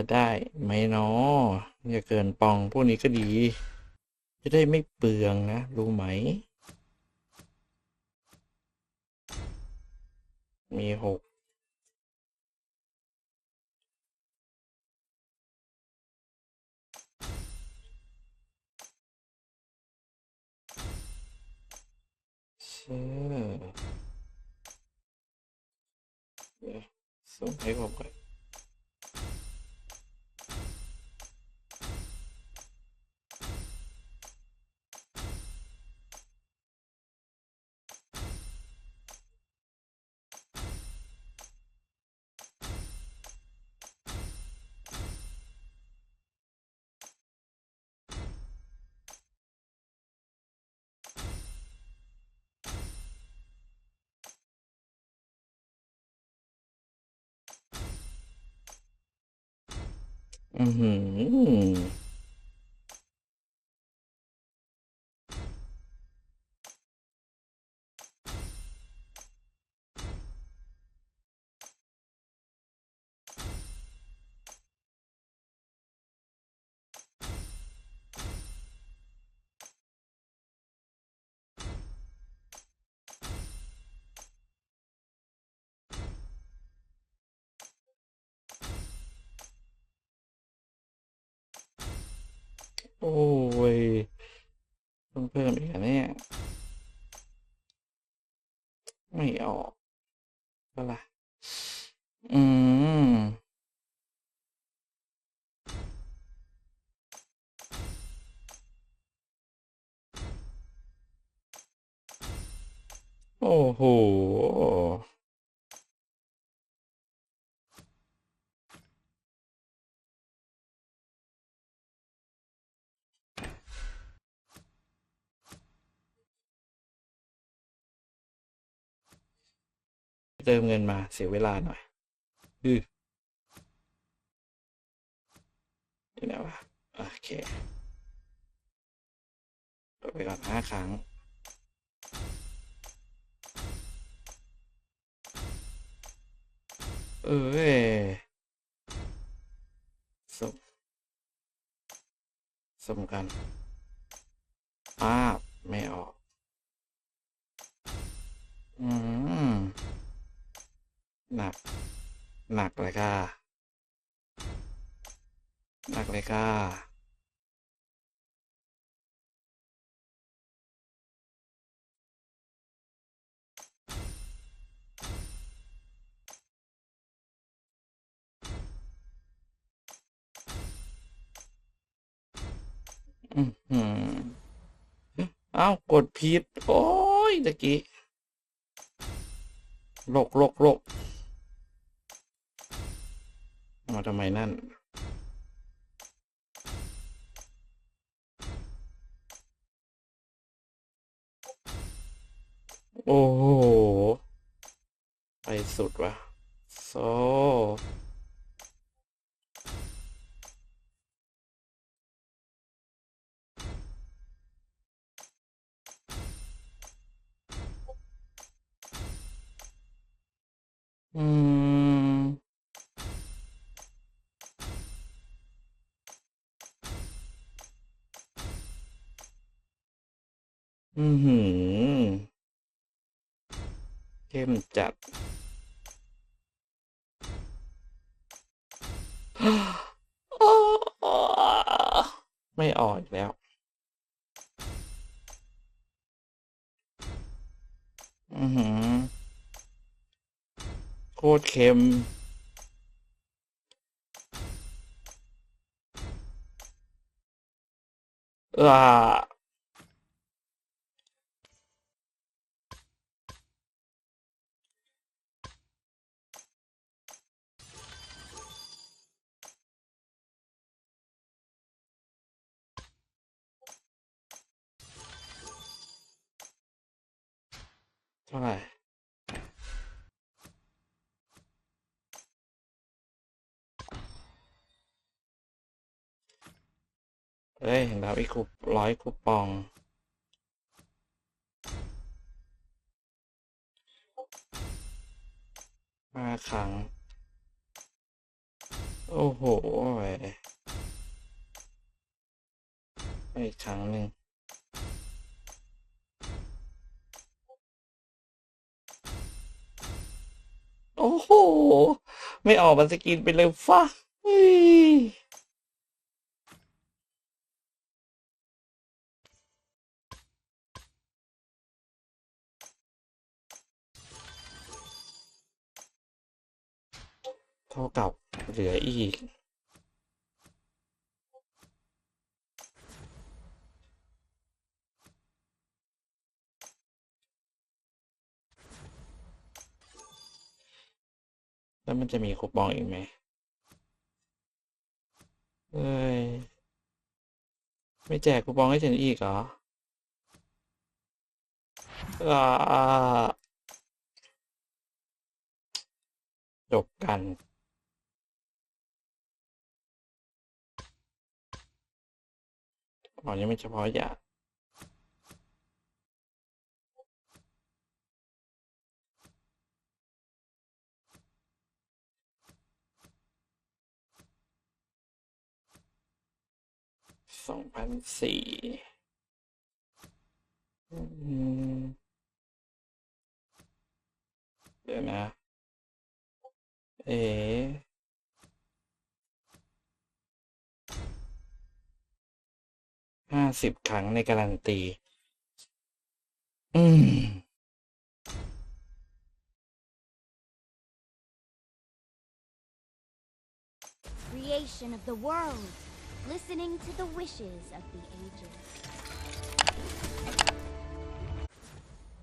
จะได้ไหมเนาะอย่าเกินปองพวกนี้ก็ดี จะได้ไม่เปลืองนะ รู้ไหม มีหกเชื่อเดี๋ยวส่งให้ผมก่อน อือ โอ้ยต้องเพิ่มอีกอันเนี่ยไม่ออกก็ล่ะ อืม โอ้โห เติมเงินมาเสียเวลาหน่อยอือนี่นะวะโอเคไปก่อนห้าครั้งเอ้ยสมสมกันป้าไม่ออก อืม หนัก หนักเลยค่ะ หนักเลยค่ะ อือหือเอ้าวกดผิด โอ้ยตะกี้โลกโลกโลก มาทำไมนั่น โอ้โห ไปสุดวะโซอืม อือหือเข้มจัด ไม่ออกอีกแล้ว อือหือ โคตรเค็มอ่า เท่าไหร่เฮ้ยเราอีกคูร้อยคูปองห้าครั้งโอ้โหไอีกครั้งหนึ่ง โอ้โห ไม่ออกมาสกินไปเลยฟ้าเฮ้ยเท่ากับเหลืออีก แล้วมันจะมีคูปองอีกไหมเอ้ย ไม่แจกคูปองให้ฉันอีกเหรออจบกันอ๋อนี่ไม่เฉพาะยา สองพันสี่เดี๋ยวนะ เอ๋ห้าสิบครั้งในการันตี อืม creation of the world, listening to the wishes of the ages.